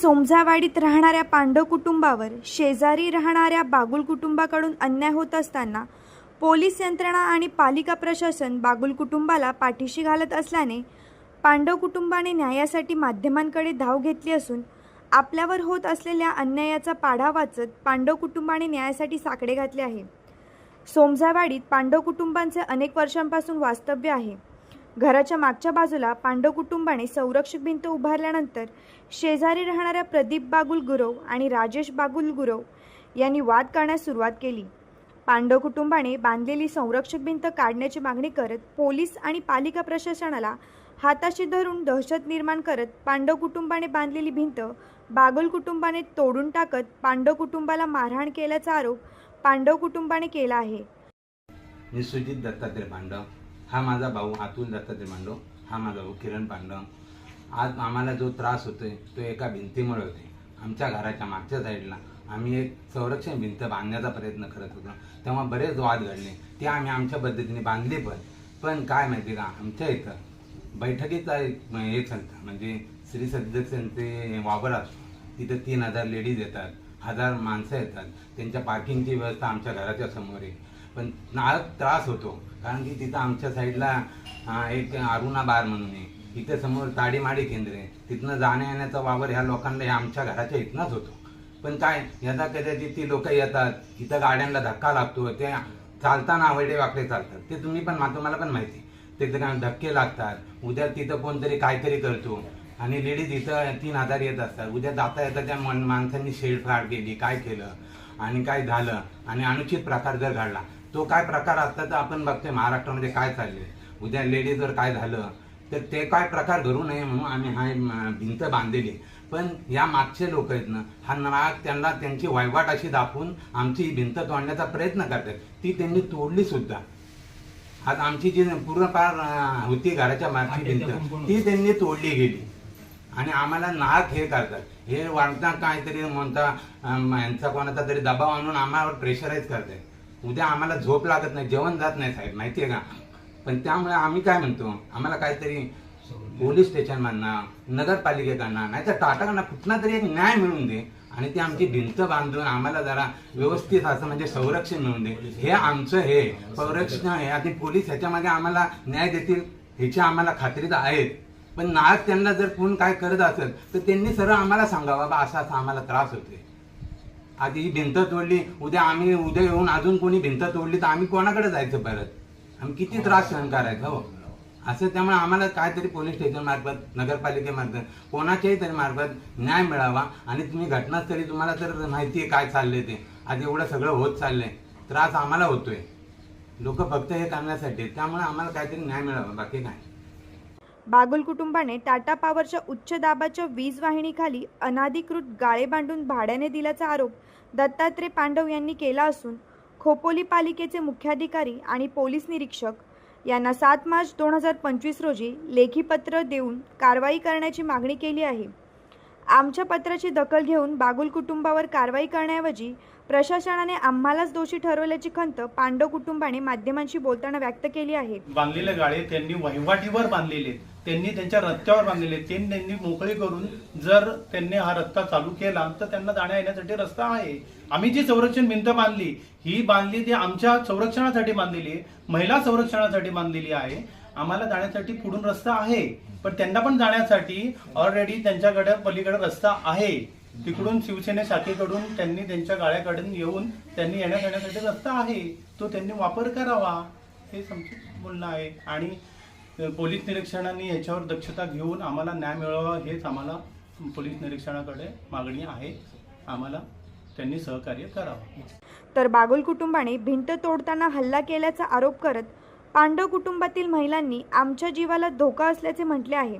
सोमजावाडीत राहणाऱ्या पांडव कुटुंबावर शेजारी राहणाऱ्या बागुल कुटुंबाकडून अन्याय होत असताना पोलीस यंत्रणा आणि पालिका प्रशासन बागुल कुटुंबाला पाठीशी घालत असल्याने पांडव कुटुंबाने न्यायासाठी माध्यमांकडे धाव घेतली असून आपल्यावर होत असलेल्या अन्यायाचा पाढा वाचत पांडव कुटुंबाने न्यायासाठी साकडे घातले आहे. सोमजावाडीत पांडव कुटुंबांचे अनेक वर्षांपासून वास्तव्य आहे. घराच्या मागच्या बाजूला पांडव कुटुंबाने संरक्षक भिंत उभारल्यानंतर शेजारी राहणाऱ्या प्रदीप बागुल गुरव आणि राजेश बागुल गुरव यांनी वाद करण्यास सुरुवात केली. पांडव कुटुंबाने बांधलेली संरक्षक भिंत काढण्याची मागणी करत पोलीस आणि पालिका प्रशासनाला हाताशी धरून दहशत निर्माण करत पांडव कुटुंबाने बांधलेली भिंत बागुल कुटुंबाने तोडून टाकत पांडव कुटुंबाला मारहाण केल्याचा आरोप पांडव कुटुंबाने केला आहे. मी सुजित दत्तात्रय पांडव. हा माझा भाऊ आतून दत्तात्रय पांडव हा माझा भाऊ किरण पांडव आज आम्हाला जो त्रास होतोय तो एका भिंतीमुळे होते आमच्या घराच्या मागच्या साईडला आम्ही एक संरक्षण भिंत बांधण्याचा प्रयत्न करत होतो. तेव्हा बरेच वाद घडले. ते आम्ही आमच्या पद्धतीने बांधले पण पण काय माहिती का आमच्या इथं बैठकीचा एक हे संस्था म्हणजे श्री सदस्यांचे वावर असतो. तिथं तीन हजार लेडीज येतात हजार माणसं येतात. त्यांच्या पार्किंगची व्यवस्था आमच्या घराच्या समोर आहे. पण नाळक त्रास होतो. कारण की तिथं आमच्या साईडला एक अरुणा बार म्हणून आहे. इथे समोर ताडीमाडी केंद्र आहे. तिथनं जाण्या येण्याचा वावर ह्या लोकांना आमच्या घराच्या इथनंच होतो. पण काय यदा कदाचित ती लोक येतात इथं गाड्यांना धक्का लागतो ते चालताना आवडे वाकडे चालतात. ते तुम्ही पण मा- तुम्हाला पण माहिती. तिथं काय धक्के लागतात. उद्या तिथं कोणतरी काहीतरी करतो. आणि लेडीज इथं तीन हजार येत असतात. उद्या जाता येता त्या मन- माणसांनी शेडफाड केली काय केलं आणि काय झालं आणि अनुचित प्रकार जर घडला तो काय प्रकार असता तर आपण बघतोय महाराष्ट्रामध्ये काय चाललंय. उद्या लेडीजवर काय झालं तर ते काय प्रकार घडू नये म्हणून आम्ही हा भिंत बांधलेली पण या मागचे लोक आहेत ना हा नाग त्यांना त्यांची वैवाट अशी दाखवून आमची ही भिंत तोडण्याचा प्रयत्न करतात. ती त्यांनी तोडली सुद्धा. आज आमची जी पूर्णपार होती घराच्या मागची भिंत ती त्यांनी तोडली गेली. आणि आम्हाला नाक हे करतात. हे वाटता काहीतरी म्हणता यांचा कोणाचा तरी दबाव आणून आम्हाला प्रेशराईज करतात. उद्या आम्हाला झोप लागत नाही जेवण जात नाही साहेब माहितीये का? पण त्यामुळे आम्ही काय म्हणतो आम्हाला काहीतरी पोलीस स्टेशन म्हणा नगरपालिकेकडनं नाहीतर टाटाकडनं कुठला तरी एक न्याय मिळून दे आणि ती आमची भिंत बांधून आम्हाला जरा व्यवस्थित असं म्हणजे संरक्षण मिळून दे. हे आमचं हे संरक्षण आहे आणि पोलीस ह्याच्यामध्ये आम्हाला न्याय देतील ह्याची आम्हाला खात्री तर आहेत. पण नाच त्यांना जर कोण काय करत असेल तर त्यांनी सरळ आम्हाला सांगावं बाबा असा असा आम्हाला त्रास होतोय. आधी ही भिंत तोडली उद्या आम्ही उद्या येऊन अजून कोणी भिंत तोडली तर आम्ही कोणाकडे जायचं परत? आम्ही किती त्रास सहन करायचा हो. असं त्यामुळे आम्हाला काहीतरी पोलीस स्टेशन मार्फत नगरपालिकेमार्फत कोणाच्याही तरी मार्फत न्याय मिळावा आणि तुम्ही घटनास्थळी तुम्हाला तर माहिती आहे काय चाललंय ते. आज एवढं सगळं होत चाललंय. त्रास आम्हाला होतोय. लोक फक्त हे करण्यासाठी त्यामुळे आम्हाला काहीतरी न्याय मिळावा. बाकी काय? बागुल कुटुंबाने टाटा पॉवरच्या उच्च दाबाच्या वीज वाहिनीखाली अनाधिकृत गाळे बांधून भाड्याने दिल्याचा आरोप दत्तात्रय पांडव यांनी केला असून खोपोली पालिकेचे मुख्याधिकारी आणि पोलीस निरीक्षक यांना सात मार्च दोन हजार पंचवीस रोजी लेखीपत्र देऊन कारवाई करण्याची मागणी केली आहे. आमच्या पत्राची दखल घेऊन बागुल कुटुंबावर कारवाई करण्याऐवजी प्रशासनाने आम्हालाच दोषी ठरवल्याची खंत पांडव कुटुंबाने माध्यमांशी बोलताना व्यक्त केली आहे. बांधलेले गाळे त्यांनी वहिवाटीवर बांधलेले त्यांनी त्यांच्या रस्त्यावर बांधलेले त्यांनी त्यांनी मोकळे करून जर त्यांनी हा रस्ता चालू केला तर त्यांना जाण्या येण्यासाठी रस्ता आहे. आम्ही जी संरक्षण भिंत बांधली ही बांधली ती आमच्या संरक्षणासाठी बांधलेली आहे. महिला संरक्षणासाठी बांधलेली आहे. आम्हाला जाण्यासाठी पुढून रस्ता आहे. पण त्यांना पण जाण्यासाठी ऑलरेडी त्यांच्याकडे पलीकडे रस्ता आहे. तिकडून शिवसेने शाखेकडून त्यांनी त्यांच्या गाळ्याकडून येऊन त्यांनी येण्या जाण्यासाठी रस्ता आहे. तो त्यांनी वापर करावा हे आमचं बोलणं आहे. आणि पोलीस निरीक्षणाने याच्यावर दक्षता घेऊन आम्हाला न्याय मिळावा हेच आम्हाला पोलीस निरीक्षणाकडे मागणी आहे. आम्हाला त्यांनी सहकार्य करावं. तर बागुल कुटुंबाने भिंत तोडताना हल्ला केल्याचा आरोप करत पांडव कुटुंबातील महिलांनी आमच्या जीवाला धोका असल्याचे म्हटले आहे.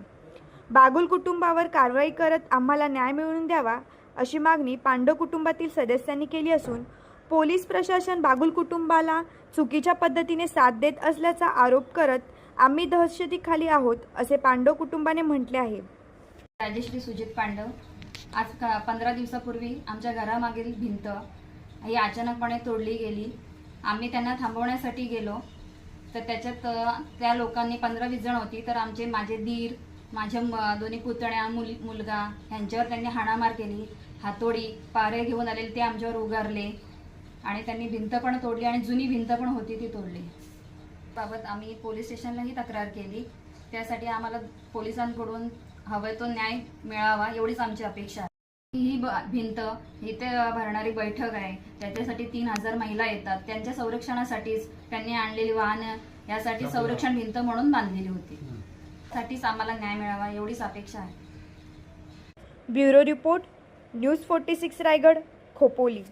बागुल कुटुंबावर कारवाई करत आम्हाला न्याय मिळवून द्यावा अशी मागणी पांडव कुटुंबातील सदस्यांनी केली असून पोलीस प्रशासन बागुल कुटुंबाला चुकीच्या पद्धतीने साथ देत असल्याचा आरोप करत आम्ही दहशतीखाली आहोत असे पांडव कुटुंबाने म्हटले आहे. राजेश्री सुजित पांडव आज का पंधरा दिवसापूर्वी आमच्या घरामागील भिंत ही अचानकपणे तोडली गेली. आम्ही त्यांना थांबवण्यासाठी गेलो. तर त्याच्यात त्या लोकांनी पंधरा वीस जण होती तर आमचे माझे दीर माझ्या म- दोन्ही पुतण्या मुल मुलगा ह्यांच्यावर त्यांनी हाणामार केली. हातोडी पारे घेऊन आलेले ते आमच्यावर उगारले. आणि त्यांनी भिंत पण तोडली आणि जुनी भिंत पण होती ती तोडली. बाबत आम्ही पोलीस स्टेशनलाही तक्रार केली. त्यासाठी आम्हाला पोलिसांकडून हवं तो न्याय मिळावा एवढीच आमची अपेक्षा आहे. ही भिंत इथे भरणारी बैठक आहे. त्याच्यासाठी तीन हजार महिला येतात. त्यांच्या संरक्षणासाठीच त्यांनी आणलेली वाहनं यासाठी संरक्षण भिंत म्हणून बांधलेली होती. साठीच आम्हाला न्याय मिळावा एवढीच अपेक्षा आहे. Bureau report news forty six Raigad Khopoli.